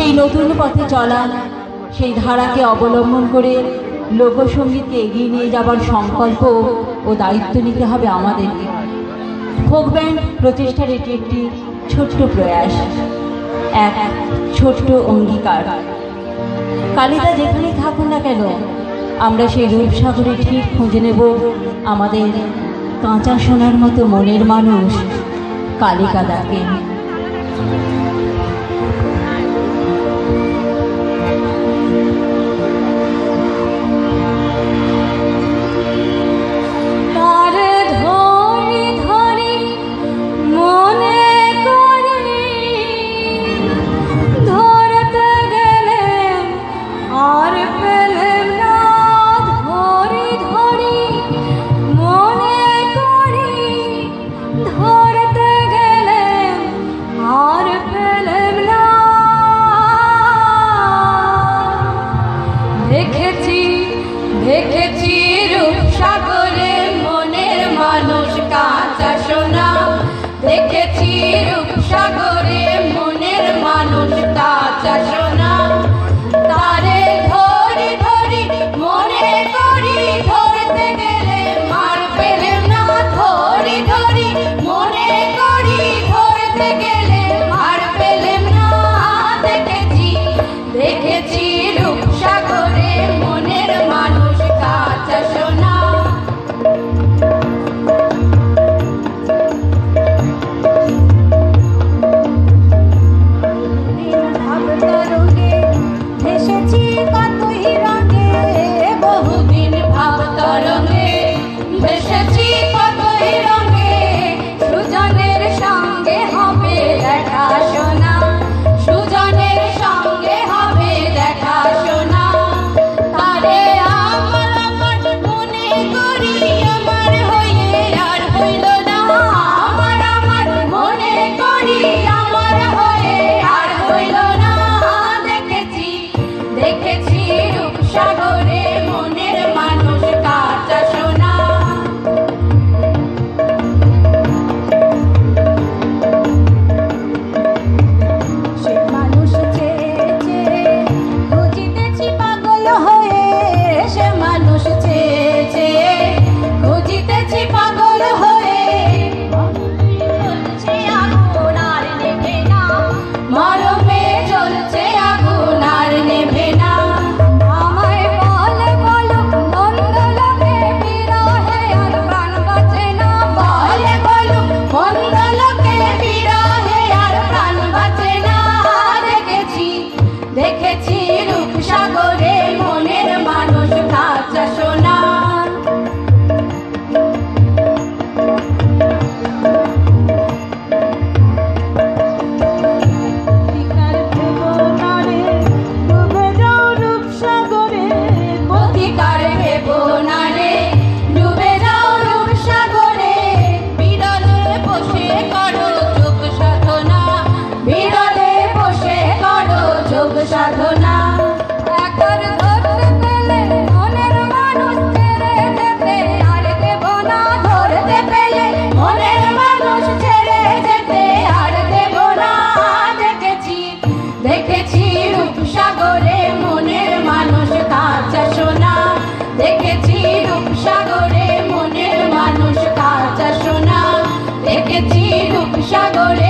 সেই নতুন পথে চলা সেই ধারাকে অবলম্বন করে লোকসঙ্গীতকে এগিয়ে নিয়ে যাবার সংকল্প ও দায়িত্ব নিতে হবে আমাদেরকে। ফোক ব্যান্ড প্রচেষ্টার এটি একটি ছোট্ট প্রয়াস, এক ছোট্ট অঙ্গীকার। কালিদা যেখানেই থাকুন না কেন, আমরা সেই রূপসাগরে ঠিক খুঁজে নেব আমাদের কাঁচা সোনার মতো মনের মানুষ কালিকাদাকে। appelle tem retiro, chagou. পড়েছি রূপসাগরে। ভেসেছি রূপসাগরে।